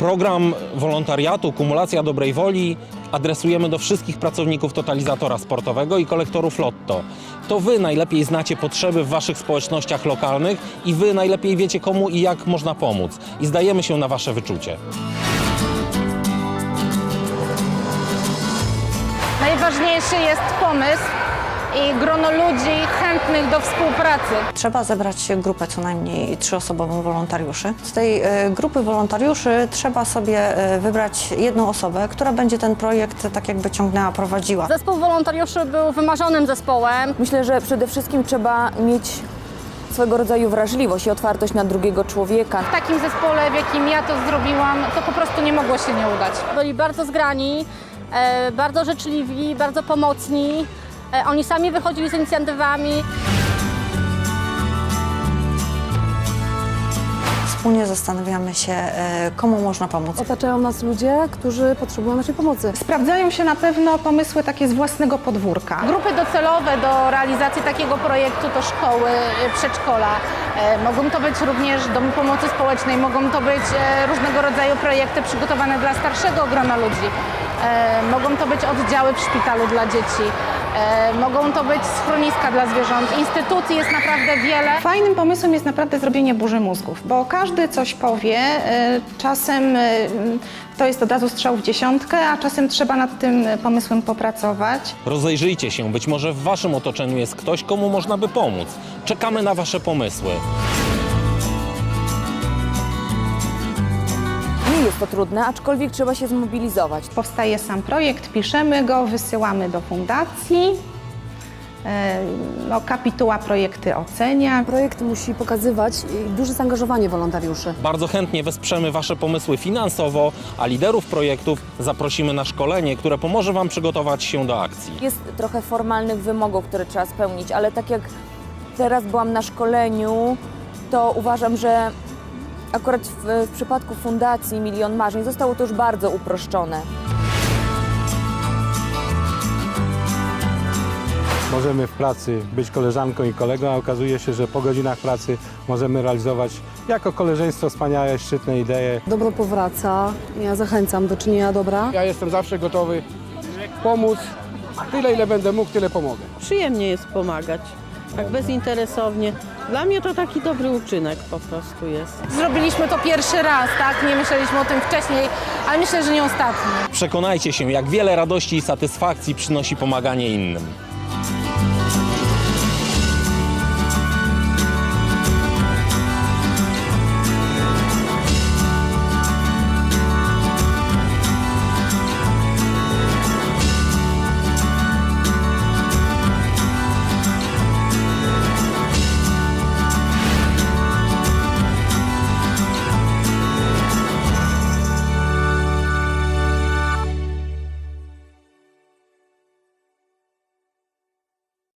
Program wolontariatu Kumulacja Dobrej Woli adresujemy do wszystkich pracowników totalizatora sportowego i kolektorów Lotto. To wy najlepiej znacie potrzeby w waszych społecznościach lokalnych i wy najlepiej wiecie komu i jak można pomóc. I zdajemy się na wasze wyczucie. Najważniejszy jest pomysł i grono ludzi chętnych do współpracy. Trzeba zebrać grupę co najmniej trzyosobową wolontariuszy. Z tej e, grupy wolontariuszy trzeba sobie e, wybrać jedną osobę, która będzie ten projekt tak jakby ciągnęła, prowadziła. Zespół wolontariuszy był wymarzonym zespołem. Myślę, że przede wszystkim trzeba mieć swego rodzaju wrażliwość i otwartość na drugiego człowieka. W takim zespole, w jakim ja to zrobiłam, to po prostu nie mogło się nie udać. Byli bardzo zgrani, e, bardzo życzliwi, bardzo pomocni. E, oni sami wychodzili z inicjatywami. Wspólnie zastanawiamy się, e, komu można pomóc. Otaczają nas ludzie, którzy potrzebują naszej pomocy. Sprawdzają się na pewno pomysły takie z własnego podwórka. Grupy docelowe do realizacji takiego projektu to szkoły, e, przedszkola. Mogą to być również domy pomocy społecznej, mogą to być różnego rodzaju projekty przygotowane dla starszego grona ludzi. Mogą to być oddziały w szpitalu dla dzieci. E, Mogą to być schroniska dla zwierząt. Instytucji jest naprawdę wiele. Fajnym pomysłem jest naprawdę zrobienie burzy mózgów, bo każdy coś powie, e, czasem e, to jest od razu strzał w dziesiątkę, a czasem trzeba nad tym pomysłem popracować. Rozejrzyjcie się, być może w waszym otoczeniu jest ktoś, komu można by pomóc. Czekamy na wasze pomysły. To trudne, aczkolwiek trzeba się zmobilizować. Powstaje sam projekt, piszemy go, wysyłamy do fundacji. E, No, kapituła projekty ocenia. Projekt musi pokazywać y, duże zaangażowanie wolontariuszy. Bardzo chętnie wesprzemy Wasze pomysły finansowo, a liderów projektów zaprosimy na szkolenie, które pomoże Wam przygotować się do akcji. Jest trochę formalnych wymogów, które trzeba spełnić, ale tak jak teraz byłam na szkoleniu, to uważam, że akurat w, w przypadku Fundacji Milion Marzeń zostało to już bardzo uproszczone. Możemy w pracy być koleżanką i kolegą, a okazuje się, że po godzinach pracy możemy realizować jako koleżeństwo wspaniałe, szczytne idee. Dobro powraca. Ja zachęcam do czynienia dobra. Ja jestem zawsze gotowy pomóc. Tyle, ile będę mógł, tyle pomogę. Przyjemnie jest pomagać, tak bezinteresownie. Dla mnie to taki dobry uczynek po prostu jest. Zrobiliśmy to pierwszy raz, tak? Nie myśleliśmy o tym wcześniej, ale myślę, że nie ostatni. Przekonajcie się, jak wiele radości i satysfakcji przynosi pomaganie innym.